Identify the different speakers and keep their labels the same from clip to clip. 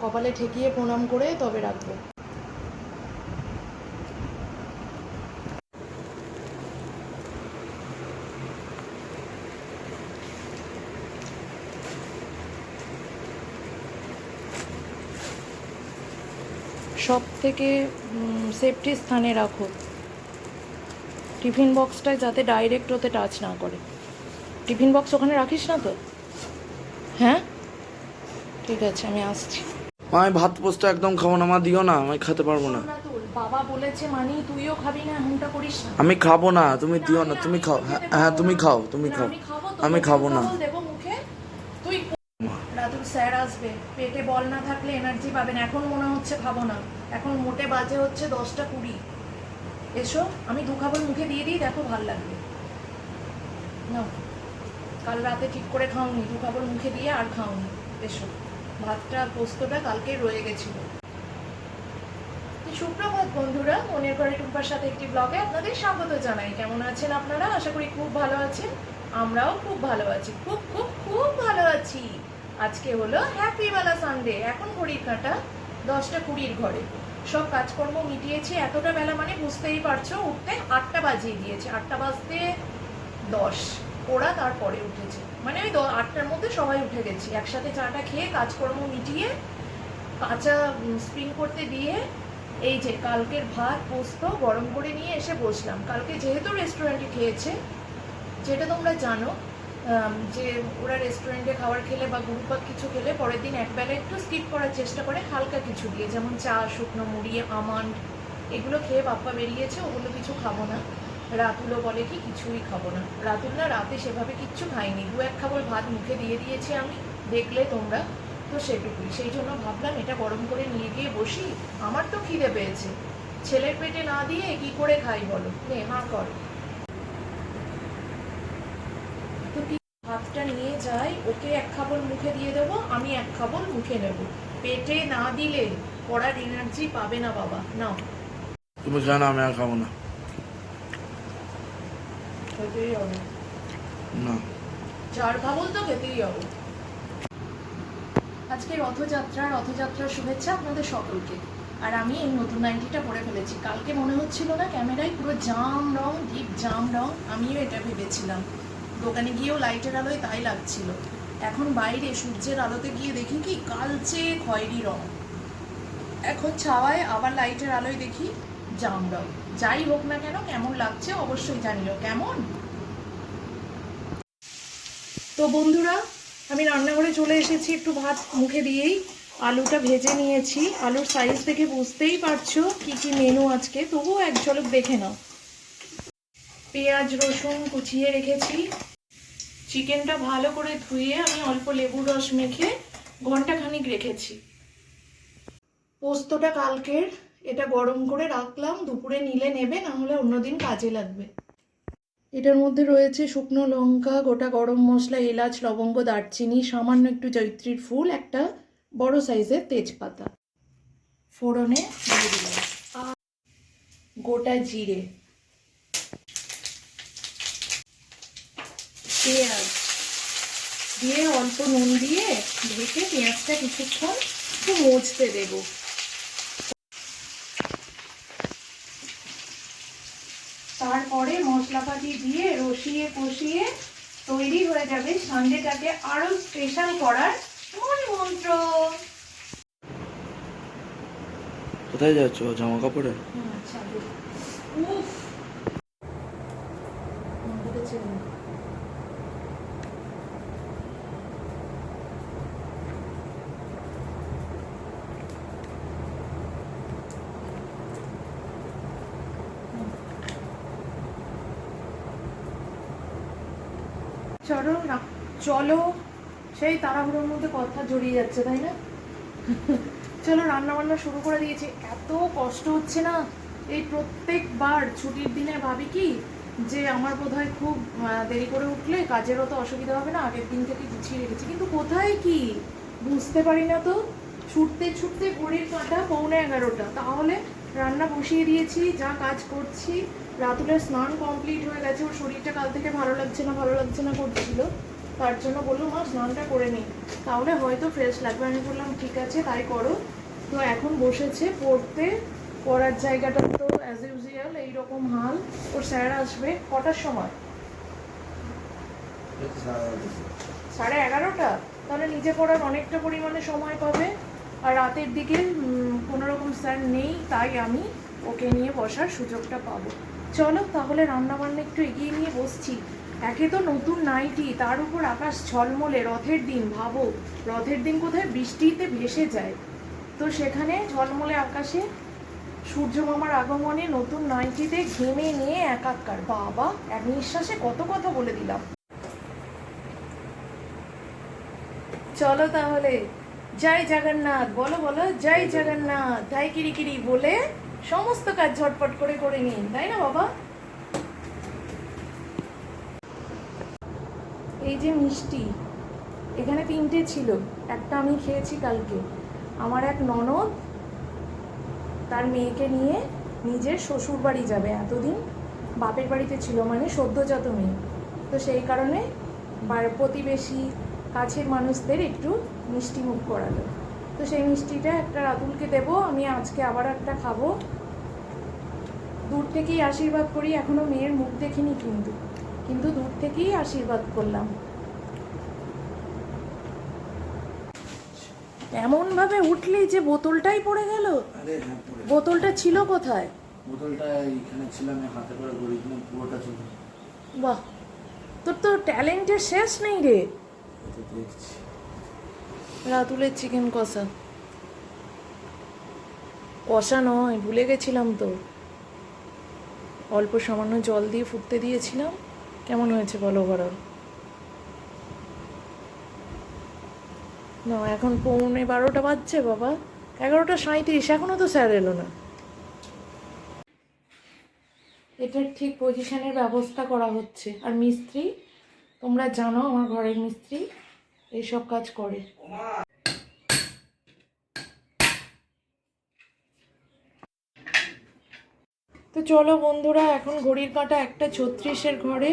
Speaker 1: কপালে ঠেকিয়ে প্রণাম করে তবে রাখব। সব থেকে সেফটি স্থানে রাখো। টিফিন বক্সটায় যাতে ডাইরেক্ট ওতে টাচ না করে। টিফিন বক্স ওখানে রাখিস না তো? হ্যাঁ? ঠিক আছে আমি আসছি।
Speaker 2: মা আমি ভাত পোস্ত একদম খাব না মা দিও না আমি খেতে পারব না।
Speaker 1: বাবা বলেছে মানি তুইও খাবি না এমনটা করিস না।
Speaker 2: আমি খাব না তুমি দিও না তুমি খাও হ্যাঁ হ্যাঁ তুমি খাও তুমি খাও।
Speaker 1: আমি খাব
Speaker 2: না।
Speaker 1: তুই রাতুল স্যার আসবে। পেটে বল না থাকলে এনার্জি পাবেন এখন মনে হচ্ছে খাব না। এখন মোটে বাজে হচ্ছে দশটা কুড়ি। এসো আমি দু খাবার মুখে দিয়ে দিই দেখো ভালো লাগবে। নাও। কাল রাতে ঠিক করে খাওনি দু খাবার মুখে দিয়ে আর খাওনি। এসো। ভাতটা, পোস্তটা কালকে রয়ে গেছিল। সুপ্রভাত বন্ধুরা, মনের ঘরে টুম্পার সাথে একটি ব্লগে আপনাদের স্বাগত জানাই। কেমন আছেন আপনারা? আশা করি খুব ভালো আছেন। আমরাও খুব ভালো আছি। খুব খুব খুব ভালো আছি। আজকে হলো হ্যাপি বেলা সানডে এখন ঘড়ির কাটা দশটা কুড়ির ঘরে। সব কাজকর্ম মিটিয়েছি। এতটা বেলা মানে বুঝতেই পারছ, উঠতে আটটা বাজিয়ে দিয়েছে। আটটা বাজতে দশ। ওরা তারপরে উঠেছে। মানে ওই আটটার মধ্যে সবাই উঠে গেছি। একসাথে চাটা খেয়ে কাজকর্ম মিটিয়ে, কাঁচা স্প্রিং করতে দিয়ে, এই যে কালকের ভাত, পোস্ত গরম করে নিয়ে এসে বসলাম। কালকে যেহেতু রেস্টুরেন্টে খেয়েছে, যেটা তোমরা জানো যে ওরা রেস্টুরেন্টে খাবার খেলে বা গুরুপাক কিছু খেলে, পরের দিন একবেলা একটু স্কিপ করার চেষ্টা করে, হালকা কিছু দিয়ে, যেমন চা, শুকনো মুড়ি, আমান্ড, এগুলো খেয়ে বাপ্পা বেরিয়েছে, ওগুলো কিছু খাব না। রাতুলও বলে কি, কিছুই খাব না। রাতুল না রাতে সেভাবে কিচ্ছু খাইনি দু এক খাবার ভাত মুখে দিয়ে দিয়েছি আমি, দেখলে তোমরা। তো সেটুকুই। সেই জন্য ভাবলাম এটা গরম করে নিয়ে গিয়ে বসি। আমার তো খিদে পেয়েছে। ছেলের পেটে না দিয়ে কি করে খাই বলো? নে হাঁ কর। ভাতটা নিয়ে যাই, ওকে এক খাবল মুখে দিয়ে দেবো, আমি এক খাবল মুখে নেব। পেটে না দিলে, পড়ার এনার্জি পাবে না বাবা। নাও।
Speaker 2: তুমি খাও না আমি আর খাব না।
Speaker 1: খেতেই হবে।
Speaker 2: না।
Speaker 1: চার খাবল তো খেতেই হবে। আজকে রথযাত্রা রথযাত্রার শুভেচ্ছা আপনাদের সকলকে। আর আমি এই নতুন নাইটিটা পরে ফেলেছি। কালকে মনে হচ্ছিল না ক্যামেরায় পুরো জাম রং ডিপ জাম রং। আমিও এটা ভেবেছিলাম। দোকানে গিয়েও লাইটের আলোয় তাই লাগছিল। এখন বাইরে সূর্যের আলোতে গিয়ে দেখি কি কালচে খয়েরি রং। এখন ছাওয়ায় আবার লাইটের আলোয় দেখি জাম রং। যাই হোক না কেন, কেমন লাগছে অবশ্যই জানিও। কেমন? তো বন্ধুরা, আমি রান্নাঘরে চলে এসেছি একটু ভাত মুখে দিয়েই। আলুটা ভেজে নিয়েছি। আলুর সাইজ দেখে বুঝতেই পারছ কি কি মেনু আজকে। তবুও এক ঝলক দেখে নাও। পেঁয়াজ, রসুন কুচিয়ে রেখেছি। চিকেনটা ভালো করে ধুয়ে আমি অল্প লেবুর রস মেখে ঘণ্টা খানিক রেখেছি। পোস্তটা কালকের। এটা গরম করে রাখলাম, দুপুরে নিলে নেবে না হলে অন্যদিন কাজে লাগবে। এটার মধ্যে রয়েছে শুকনো লঙ্কা, গোটা গরম মশলা, এলাচ, লবঙ্গ, দারচিনি, সামান্য একটু জৈত্রীর ফুল, একটা বড় সাইজের তেজপাতা। ফোড়নে গোটা জিরে। পেঁয়াজ। দিয়ে অল্প নুন দিয়ে ঢেকে পেঁয়াজটা কিছুক্ষণ একটু মজতে দেবো তারপরে মশলাপাতি দিয়ে রসিয়ে কষিয়ে তৈরি হয়ে যাবে সন্ধেটাকে আরও স্পেশাল করার মূল মন্ত্র।
Speaker 2: কোথায় যাচ্ছ? জামা কাপড়ে
Speaker 1: আচ্ছা উফ মন্দিরে ছেড়ে দাও। চলো না, চলো। সেই তাড়াহুড়োর মধ্যে কথা জড়িয়ে যাচ্ছে, তাই না? চলো রান্না বান্না শুরু করে দিয়েছি। এত কষ্ট হচ্ছে না? এই প্রত্যেকবার ছুটির দিনে ভাবি কি, যে আমার বোধহয় খুব দেরি করে উঠলে কাজেরও তো অসুবিধা হবে না, আগের দিন থেকে গুছিয়ে রেখেছি। কিন্তু কোথায় কি? বুঝতে পারি না তো। ছুটতে ছুটতে ঘড়ির কাঁটা পৌনে এগারোটা। তাহলে রান্না বসিয়ে দিয়েছি, যা কাজ করছি। রাতুলের স্নান কমপ্লিট হয়ে গেছে ওর শরীরটা কাল থেকে ভালো লাগছে না ভালো লাগছে না করছিল। তার জন্য বলল মা স্নানটা করে নিই তাহলে হয়তো ফ্রেশ লাগবে। আমি বললাম ঠিক আছে তাই করো। তো এখন বসেছে পড়তে। পড়ার জায়গাটা তো অ্যাজ ইউজুয়াল এইরকম হাল। ওর স্যার আসবে কটার সময়? সাড়ে এগারোটা। তাহলে নিজে পড়ার অনেকটা পরিমাণে সময় পাবে। আর রাতের দিকে উম, কোনো রকম স্যার নেই তাই আমি ওকে নিয়ে বসার সুযোগটা পাবো। চলো তাহলে রান্না বান্না একটু এগিয়ে নিয়ে বসছি। একে তো নতুন নাইটি, তার উপর আকাশ ঝলমলে, রথের দিন, ভাবো। রথের দিন কোথায় বৃষ্টিতে ভেসে যায়? তো সেখানে ঝলমলে আকাশে সূর্য মামার আগমনে নতুন নাইটিতে ঘেমে নিয়ে একাকার। বাবা এক নিঃশ্বাসে কত কথা বলে দিলাম। চলো তাহলে। জয় জগন্নাথ, বলো বলো, জয় জগন্নাথ। তাই কিরিকিরি বলে সমস্ত কাজ ঝটপট করে করে নিন, তাই না বাবা? এই যে মিষ্টি, এখানে তিনটে ছিল, একটা আমি খেয়েছি কালকে। আমার এক ননদ তার মেয়েকে নিয়ে নিজের শ্বশুর বাড়ি যাবে এতদিন, বাপের বাড়িতে ছিল মানে সদ্যজাত মেয়ে। তো সেই কারণে প্রতিবেশী কাছের মানুষদের একটু মিষ্টি মুখ করালো। তো সেই মিষ্টিটা একটা রাতুলকে দেবো, আমি আজকে আবার একটা খাব। দূর থেকেই আশীর্বাদ করি এখনও মেয়ের মুখ দেখিনি কিন্তু। কিন্তু দূর থেকেই আশীর্বাদ করলাম। এমন ভাবে উঠলি যে বোতলটাই পড়ে গেল?
Speaker 2: হ্যাঁ পড়ে
Speaker 1: বোতলটা ছিল কোথায়?
Speaker 2: বোতলটা এইখানে ছিলাম আমি হাতে করে পুরোটা চলে
Speaker 1: বাহ! তোর তো ট্যালেন্টের শেষ নেই রে। রাতুলের চিকেন কষা। কষা নয় ভুলে গেছিলাম তো। অল্প সামান্য জল দিয়ে ফুটতে দিয়েছিলাম। কেমন হয়েছে বলো ওভারঅল না, এখন পৌনে বারোটা বাজছে বাবা। এগারোটা সাঁইত্রিশ এখনও তো স্যার এলো না। এটার ঠিক পজিশনের ব্যবস্থা করা হচ্ছে। আর মিস্ত্রি, তোমরা জানো আমার ঘরের মিস্ত্রি এইসব কাজ করে। তো চলো বন্ধুরা, এখন ঘড়ির কাঁটা একটা ছত্রিশের ঘরে,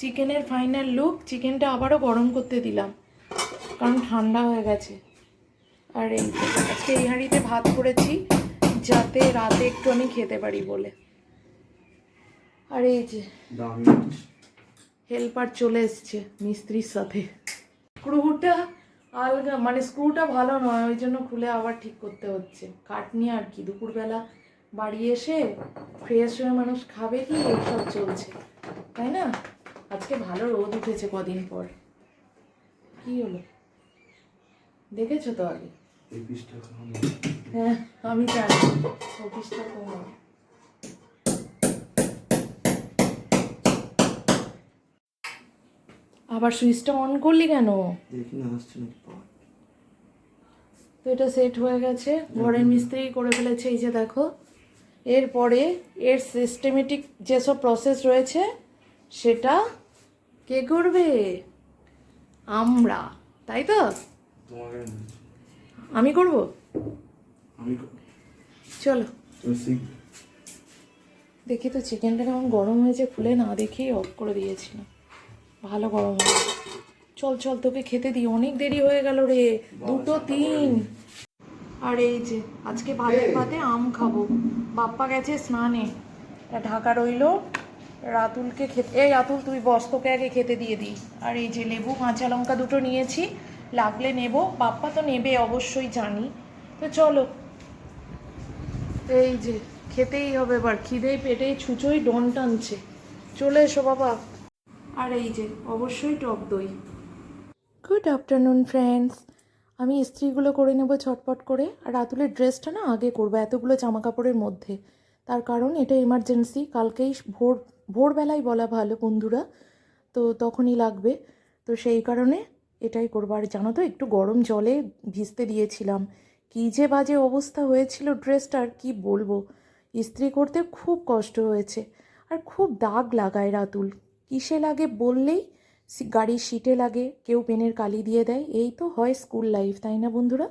Speaker 1: চিকেনের ফাইনাল লুক চিকেনটা আবারও গরম করতে দিলাম, কারণ ঠান্ডা হয়ে গেছে। আর এই আজকে এই হাঁড়িতে ভাত করেছি, যাতে রাতে একটু আমি খেতে পারি বলে। আর এই যে হেল্পার চলে এসছে, মিস্ত্রির সাথে। স্ক্রুটা আলগা মানে স্ক্রুটা ভালো নয়, ওই জন্য খুলে আবার ঠিক করতে হচ্ছে। কাঠ নিয়ে আর কি, দুপুরবেলা বাড়ি এসে ফ্রেশ হয়ে মানুষ খাবে কি? এইসব চলছে। তাই না? আজকে ভালো রোদ উঠেছে কদিন পর। কি হলো? দেখেছ তো আগে? হ্যাঁ আমি জানি। অফিসটা তোমার আবার সুইচটা অন করলি কেন?
Speaker 2: দেখি না আসছে নাকি
Speaker 1: তো এটা সেট হয়ে গেছে। ঘরের মিস্ত্রি করে ফেলেছে এই যে দেখো। এরপরে এর সিস্টেমেটিক যেসব প্রসেস রয়েছে সেটা কে করবে? আমরা। তাই তো?
Speaker 2: আমি।
Speaker 1: করব? চলো। দেখি তো চিকেনটা কেমন গরম হয়েছে খুলে না দেখেই অফ করে দিয়েছিলাম ভালো গরম হয়েছে। চল চল তোকে খেতে দিই। অনেক দেরি হয়ে গেল রে। দুটো তিন। আর এই যে আজকে ভাতের ভাতে আম খাব। বাপ্পা গেছে স্নানে। ঢাকা রইল। রাতুলকে খেতে এই রাতুল, তুই বস, তোকে আগে খেতে দিয়ে দিই। আর এই যে লেবু, কাঁচা লঙ্কা দুটো নিয়েছি। লাগলে নেব। বাপ্পা তো নেবে, অবশ্যই জানি। তো চলো। এই যে, খেতেই হবে এবার। খিদেই পেটেই ছুঁচোই ডন টানছে। চলে এসো বাবা। আর এই যে, অবশ্যই টক দই। গুড আফটারনুন ফ্রেন্ডস আমি ইস্ত্রিগুলো করে নেব ছটপট করে। আর রাতুলের ড্রেসটা না আগে করব, এতগুলো জামা কাপড়ের মধ্যে। তার কারণ এটা ইমার্জেন্সি কালকেই ভোর, ভোরবেলায় বলা ভালো বন্ধুরা। তো তখনই লাগবে। তো সেই কারণে এটাই করব। আর জানো তো, একটু গরম জলে ভিজতে দিয়েছিলাম। কী যে বাজে অবস্থা হয়েছিল ড্রেসটার কি বলব। ইস্ত্রি করতে খুব কষ্ট হয়েছে। আর খুব দাগ লাগায় রাতুল। কিসে লাগে বললেই গাড়ির সিটে লাগে কেউ পেনের কালি দিয়ে দেয় এই তো হয় স্কুল লাইফ তাই না বন্ধুরা?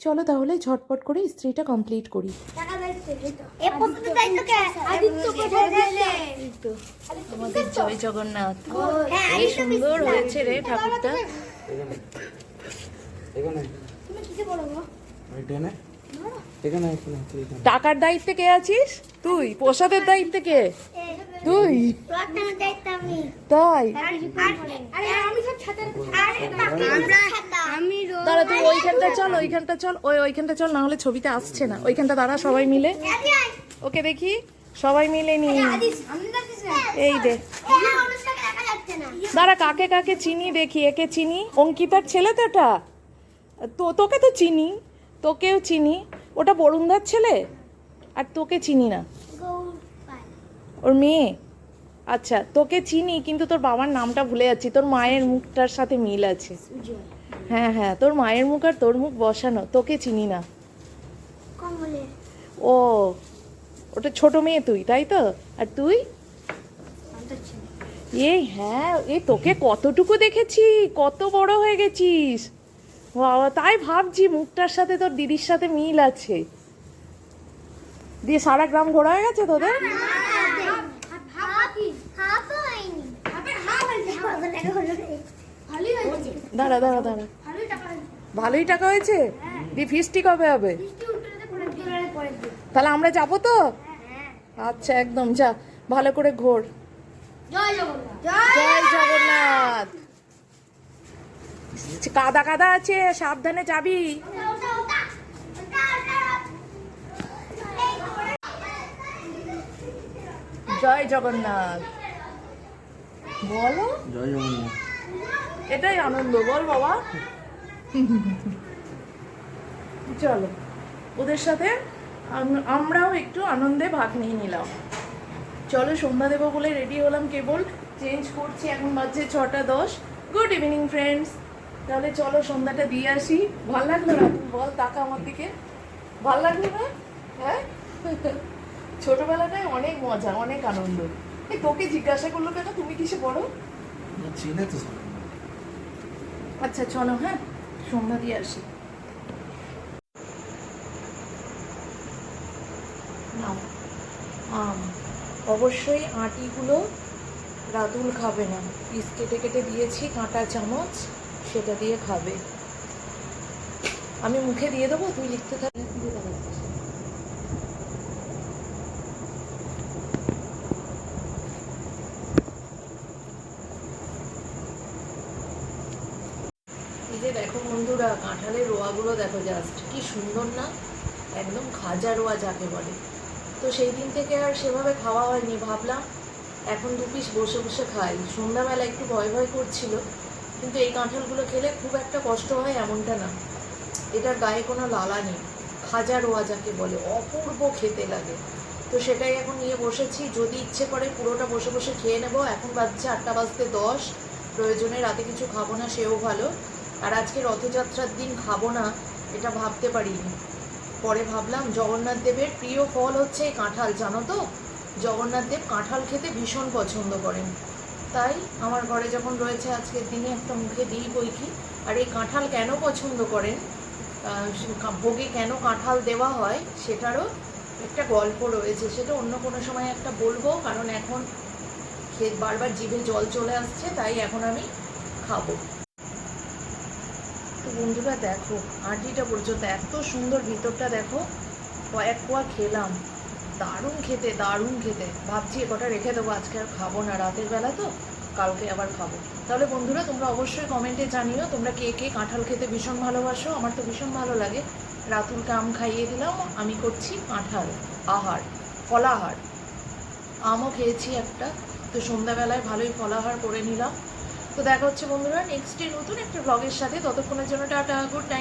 Speaker 1: চলো তাহলে ঝটপট করে ইস্ত্রিটা কমপ্লিট করি। আমাদের জয় জগন্নাথ সুন্দর হয়েছে রে ঠাকুরটা টাকার দায়িত্বে কে আছিস? তুই প্রসাদের দায়িত্বে কে? তুই? তাই? দাঁড়া, তুই ওইখানটা চল ওইখানটা চল। ওই, ওইখানটা চল, না হলে ছবিতে আসছে না। ওইখানটা দাঁড়া, সবাই মিলে। ওকে, দেখি। সবাই মিলে নি। এই দে। দাঁড়া, কাকে কাকে চিনি দেখি? একে চিনি? অঙ্কিতার ছেলে তো এটা? তো, তোকে তো চিনি। তোকেও চিনি। ওটা বরুণদার ছেলে? আর তোকে চিনি না। ওর মেয়ে? আচ্ছা তোকে চিনি কিন্তু তোর বাবার নামটা ভুলে যাচ্ছি। তোর মায়ের মুখটার সাথে মিল আছে। হ্যাঁ হ্যাঁ তোর মায়ের মুখ আর তোর মুখ বসানো তোকে চিনি না। ও ওটা ছোট মেয়ে তুই তাই তো? আর তুই? এই হ্যাঁ এই তোকে কতটুকু দেখেছি কত বড় হয়ে গেছিস। বাবা তাই ভাবছি মুখটার সাথে তোর দিদির সাথে মিল আছে। দিয়ে সারা গ্রাম ঘোরা হয়ে গেছে তোদের? দাঁড়া দাঁড়া দাঁড়া। ভালোই টাকা হয়েছে? দি ফিসটি কবে হবে? তাহলে আমরা যাব তো? আচ্ছা একদম যা। ভালো করে ঘোর।
Speaker 3: জয় জগন্নাথ।
Speaker 1: কাদা কাদা আছে সাবধানে যাবি। জয় জগন্নাথ। বলো।
Speaker 2: জয় জগন্নাথ।
Speaker 1: এটাই আনন্দ, বল বাবা। চলো, ওদের সাথে আমরাও একটু আনন্দে ভাগ নিয়ে নিলাম। চলো, সন্ধ্যা দেবো বলে রেডি হলাম কেবল। চেঞ্জ করছি, এখন বাজছে ছটা দশ। গুড ইভিনিং ফ্রেন্ডস তাহলে চলো, সন্ধ্যাটা দিয়ে আসি। ভালো লাগল না? বল, তাকা আমার দিকে। ভালো লাগল না? হ্যাঁ? ছোটবেলাটায় অনেক মজা, অনেক আনন্দ। তোকে জিজ্ঞাসা করল কেন? তুমি কিসে পড়ো?
Speaker 2: চিনে তো।
Speaker 1: আচ্ছা চলো হ্যাঁ? সন্ধ্যা দিয়ে আসি। আম। অবশ্যই আটিগুলো রাতুল খাবে না। পিস কেটে কেটে দিয়েছি, কাঁটা চামচ, সেটা দিয়ে খাবে। আমি মুখে দিয়ে দেবো, তুই লিখতে থাকি এই যে দেখো বন্ধুরা কাঁঠালের দেখো জাস্ট কি সুন্দর না? একদম খাজা রোয়া যাকে বলে। তো সেই দিন থেকে আর সেভাবে খাওয়া হয়নি, ভাবলাম এখন দু পিস বসে বসে খাই। সন্ধ্যাবেলা একটু ভয় ভয় করছিল, কিন্তু এই কাঁঠালগুলো খেলে খুব একটা কষ্ট হয় এমনটা না। এটার গায়ে কোনো লালা নেই, খাজা রোয়া যাকে বলে, অপূর্ব খেতে লাগে। তো সেটাই এখন নিয়ে বসেছি, যদি ইচ্ছে করে পুরোটা বসে বসে খেয়ে নেব। এখন বাজছে আটটা বাজতে দশ, প্রয়োজনে রাতে কিছু খাব না, সেও ভালো। আর আজকে রথযাত্রার দিন খাব না, এটা ভাবতে পারিনি। পরে ভাবলাম জগন্নাথ দেবের প্রিয় ফল হচ্ছে কাঁঠাল, জানো তো? জগন্নাথ দেব কাঁঠাল খেতে ভীষণ পছন্দ করেন। তাই আমার ঘরে যখন রয়েছে আজকের দিনে একটা মুখে দিই বই কি আর এই কাঁঠাল কেন পছন্দ করেন? ভোগে কেন কাঁঠাল দেওয়া হয় সেটারও একটা গল্প রয়েছে, সেটা অন্য কোনো সময় একটা বলব, কারণ এখন খেয়ে বারবার জিভে জল চলে আসছে, তাই এখন আমি খাব। বন্ধুরা দেখো, আটিটা পর্যন্ত এত সুন্দর ভিতরটা দেখো, কয়েক কোয়া খেলাম। দারুণ খেতে দারুণ খেতে। ভাবছি এ কটা রেখে দেবো, আজকে আর খাব না। রাতের বেলা তো, কালকে আবার খাব। তাহলে বন্ধুরা, তোমরা অবশ্যই কমেন্টে জানিও, তোমরা কে কে কাঁঠাল খেতে ভীষণ ভালোবাসো? আমার তো ভীষণ ভালো লাগে। রাতুলকে আম খাইয়ে দিলাম, আমি করছি কাঁঠাল। আহার, ফলাহার। আমও খেয়েছি একটা। তো সন্ধ্যাবেলায় ভালোই ফলাহার করে নিলাম। তো দেখা হচ্ছে বন্ধুরা নেক্সট ডে নতুন একটা ব্লগের সাথে। ততক্ষণের জন্য টাটা গুড নাইট